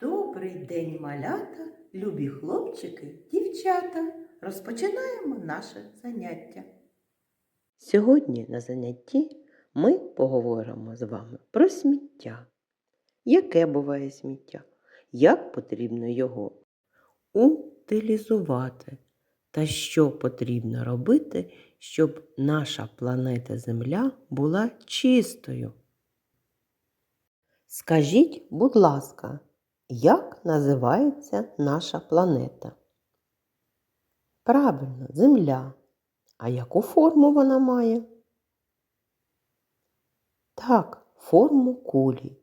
Добрий день, малята, любі хлопчики, дівчата. Розпочинаємо наше заняття. Сьогодні на занятті ми поговоримо з вами про сміття. Яке буває сміття? Як потрібно його утилізувати? Та що потрібно робити, щоб наша планета Земля була чистою? Скажіть, будь ласка, як називається наша планета? Правильно, Земля. А яку форму вона має? Так, форму кулі.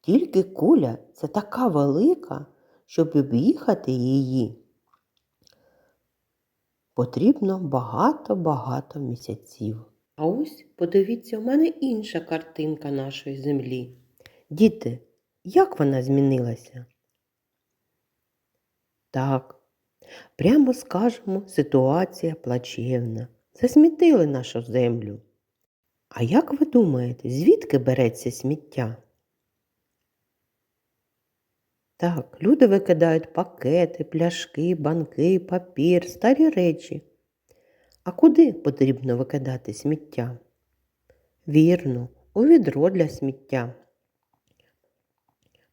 Тільки куля це така велика, щоб об'їхати її. Потрібно багато-багато місяців. А ось подивіться, у мене інша картинка нашої землі. Діти, як вона змінилася? Так, Прямо скажемо, ситуація плачевна. Засмітили нашу землю. А як ви думаєте, звідки береться сміття? Так, люди викидають пакети, пляшки, банки, папір, старі речі. А куди потрібно викидати сміття? Вірно, у відро для сміття.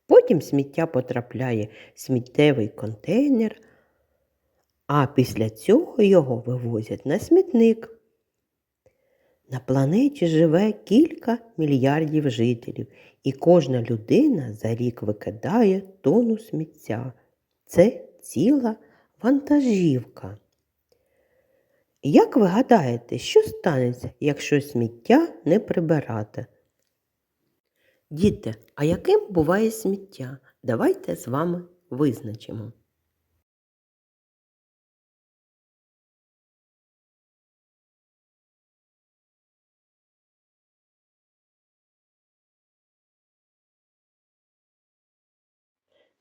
Потім сміття потрапляє в сміттєвий контейнер, а після цього його вивозять на смітник. На планеті живе кілька мільярдів жителів, і кожна людина за рік викидає тонну сміття. Це ціла вантажівка. Як ви гадаєте, що станеться, якщо сміття не прибирати? Діти, а яким буває сміття? Давайте з вами визначимо.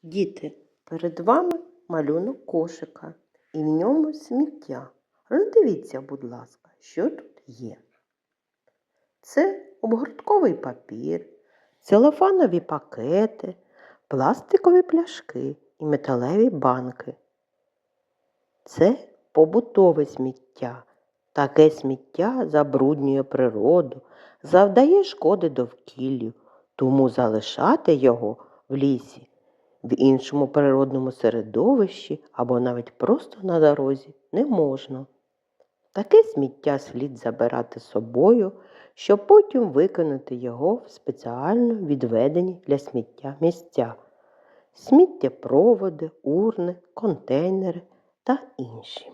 Діти, перед вами малюнок кошика, і в ньому сміття. Роздивіться, будь ласка, що тут є. Це обгортковий папір, целофанові пакети, пластикові пляшки і металеві банки. Це побутове сміття. Таке сміття забруднює природу, завдає шкоди довкіллю, тому залишати його в лісі в іншому природному середовищі або навіть просто на дорозі не можна. Таке сміття слід забирати з собою, щоб потім викинути його в спеціально відведені для сміття місця, сміттєпроводи, урни, контейнери та інші.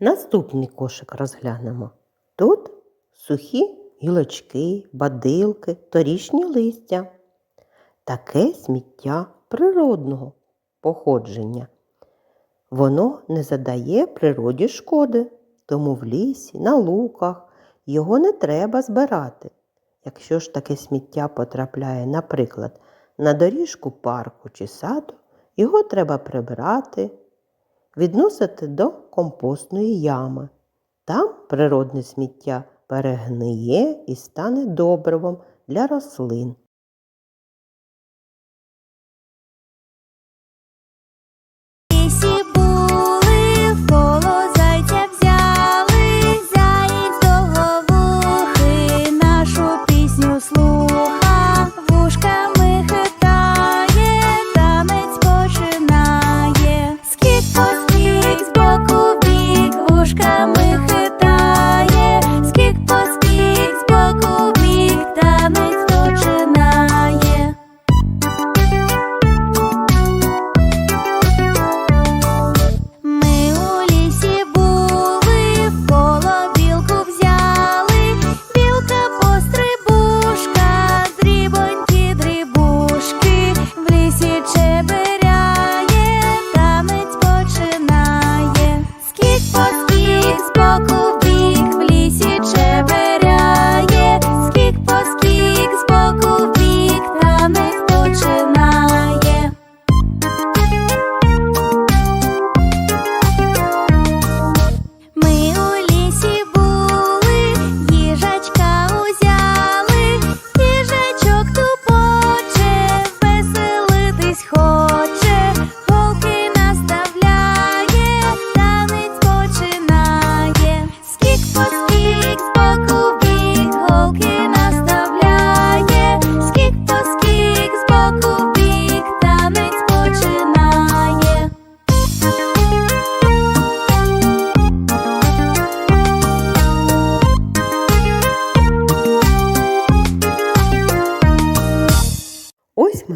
Наступний кошик розглянемо. Тут сухі гілочки, бадилки, торішні листя таке сміття природного походження. Воно не задає природі шкоди, тому в лісі, на луках його не треба збирати. Якщо ж таке сміття потрапляє, наприклад, на доріжку парку чи саду, його треба прибирати, відносити до компостної ями. Там природне сміття перегниє і стане добривом для рослин.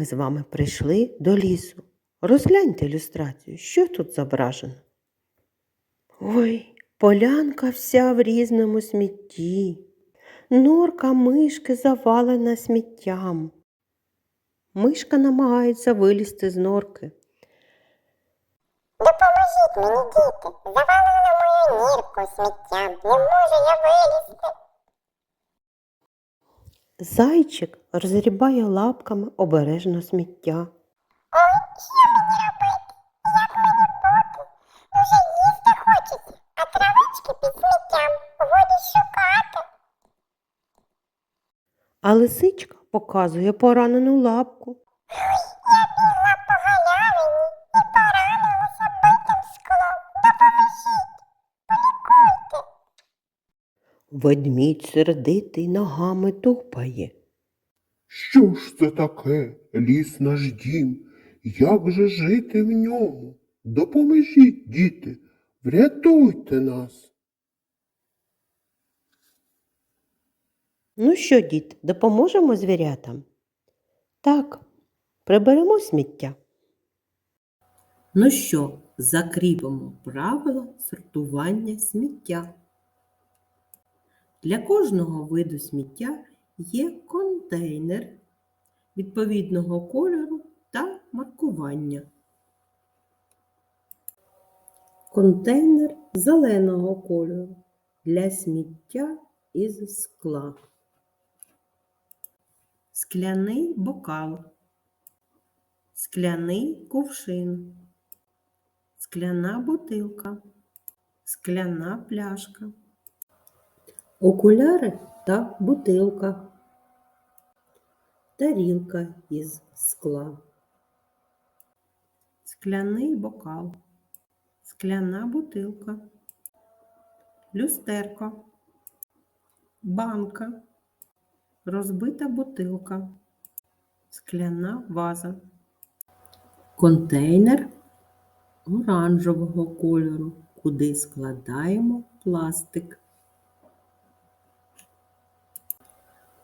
З вами прийшли до лісу. Розгляньте ілюстрацію, що тут зображено. Ой, полянка вся в різному смітті. Норка мишки завалена сміттям. Мишка намагається вилізти з норки. Допоможіть мені, діти, завалили мою нірку сміттям, не можу я вилізти. Зайчик розгрібає лапками обережно сміття. Ой, що мені робити? Як мені бути? Вже їсти хочеться, а травички під сміттям годі шукати. А лисичка показує поранену лапку. Я Ведмідь сердитий ногами тупає. Що ж це таке? Ліс наш дім. Як же жити в ньому? Допоможіть, діти, врятуйте нас. Ну що, діти, допоможемо звірятам? Так, приберемо сміття. Ну що, закріпимо правила сортування сміття. Для кожного виду сміття є контейнер відповідного кольору та маркування. Контейнер зеленого кольору для сміття із скла. Скляний бокал, скляний кувшин, скляна бутилка, скляна пляшка, окуляри та бутилка, тарілка із скла, скляний бокал, скляна бутилка, люстерко, банка розбита бутилка, скляна ваза, контейнер оранжевого кольору, куди складаємо пластик.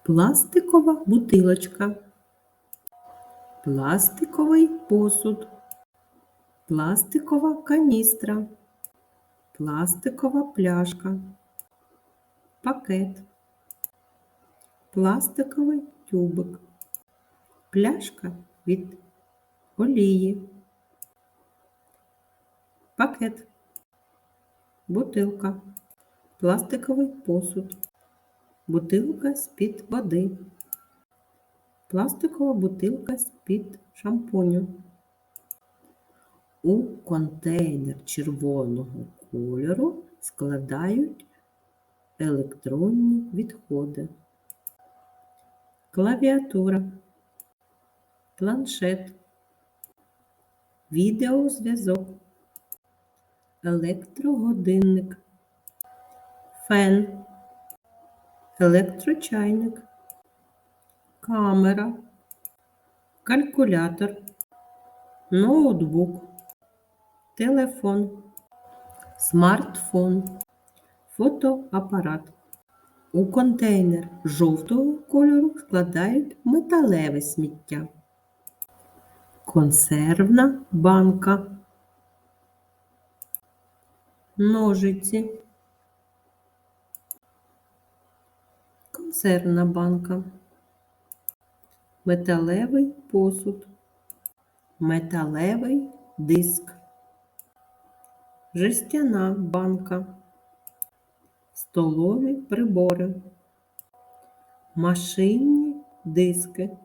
Пластикова бутилочка, пластиковий посуд, пластикова каністра, пластикова пляшка, пакет. Пластиковий тюбик, пляшка від олії, пакет, бутилка, пластиковий посуд, бутилка з-під води, пластикова бутилка з-під шампуню. У контейнер червоного кольору складають електронні відходи. Клавіатура, планшет, відеозв'язок, електрогодинник, фен, електрочайник, камера, калькулятор, ноутбук, телефон, смартфон, фотоапарат. У контейнер жовтого кольору складають металеве сміття. Консервна банка. Ножиці. Консервна банка. Металевий посуд. Металевий диск. Жестяна банка столові прибори, машинні диски,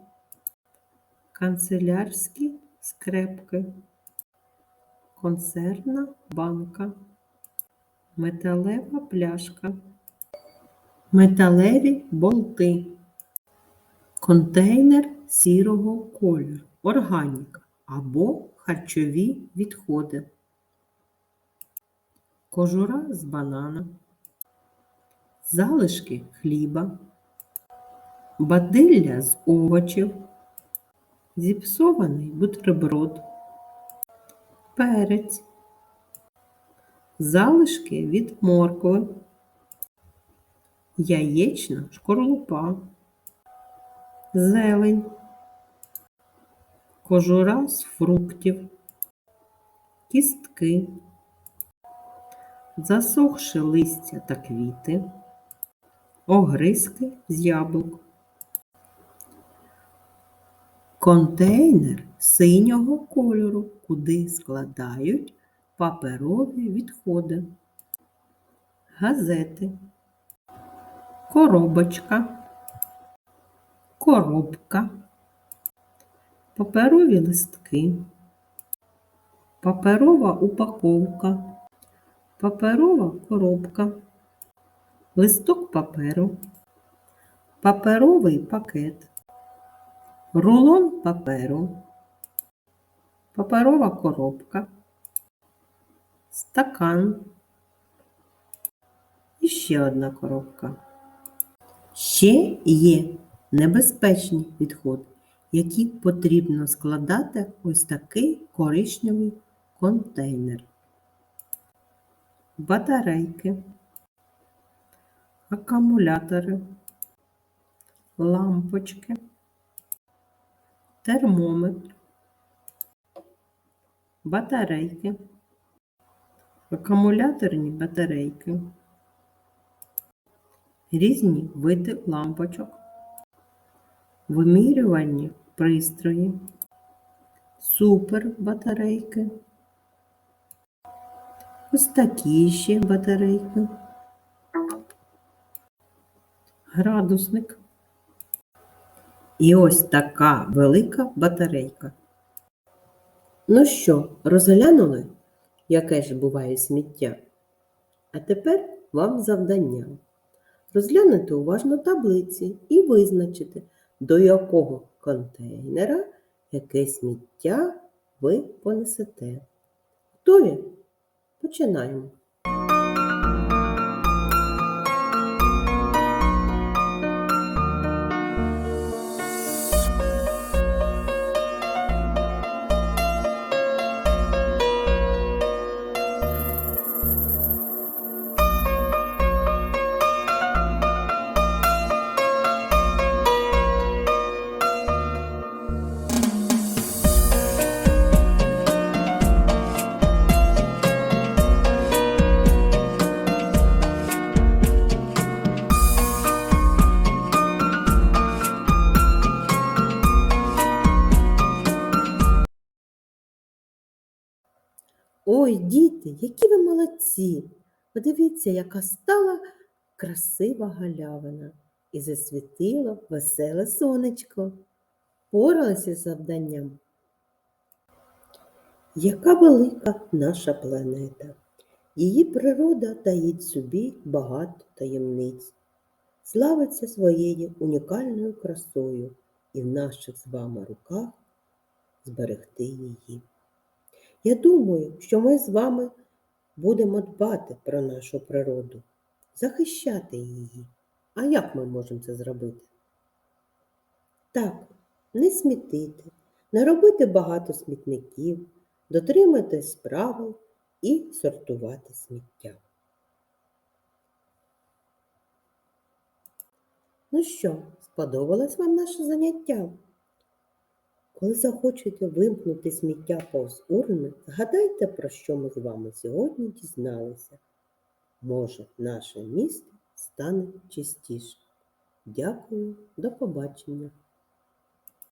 канцелярські скрепки, консервна банка, металева пляшка, металеві болти, контейнер сірого кольору, органіка або харчові відходи, кожура з банана. Залишки хліба, бадилля з овочів, зіпсований бутерброд, перець, залишки від моркви, яєчна шкорлупа, зелень, кожура з фруктів, кістки, засохши листя та квіти, огризки з яблук. Контейнер синього кольору, куди складають паперові відходи, газети, коробочка, коробка, паперові листки, паперова упаковка, паперова коробка, листок паперу, паперовий пакет, рулон паперу, паперова коробка, стакан. І ще одна коробка. Ще є небезпечні відходи, які потрібно складати ось такий коричневий контейнер. Батарейки, акумулятори, лампочки, термометр, батарейки, акумуляторні батарейки, різні види лампочок, вимірювальні пристрої, супербатарейки, ось такі ще батарейки, градусник. І ось така велика батарейка. Ну що, розглянули, яке ж буває сміття? А тепер вам завдання. Розглянути уважно таблиці і визначити, до якого контейнера яке сміття ви понесете. Готові? Починаємо. Ой, діти, які ви молодці! Подивіться, яка стала красива галявина і засвітило веселе сонечко. Поралися з завданням. Яка велика наша планета! Її природа таїть собі багато таємниць, славиться своєю унікальною красою і в наших з вами руках зберегти її. Я думаю, що ми з вами будемо дбати про нашу природу, захищати її. А як ми можемо це зробити? Так, не смітити, не робити багато смітників, дотриматись правил і сортувати сміття. Ну що, сподобалось вам наше заняття? Коли захочете вимкнути сміття повз урни, згадайте, про що ми з вами сьогодні дізналися. Може, наше місто стане чистіше. Дякую, до побачення!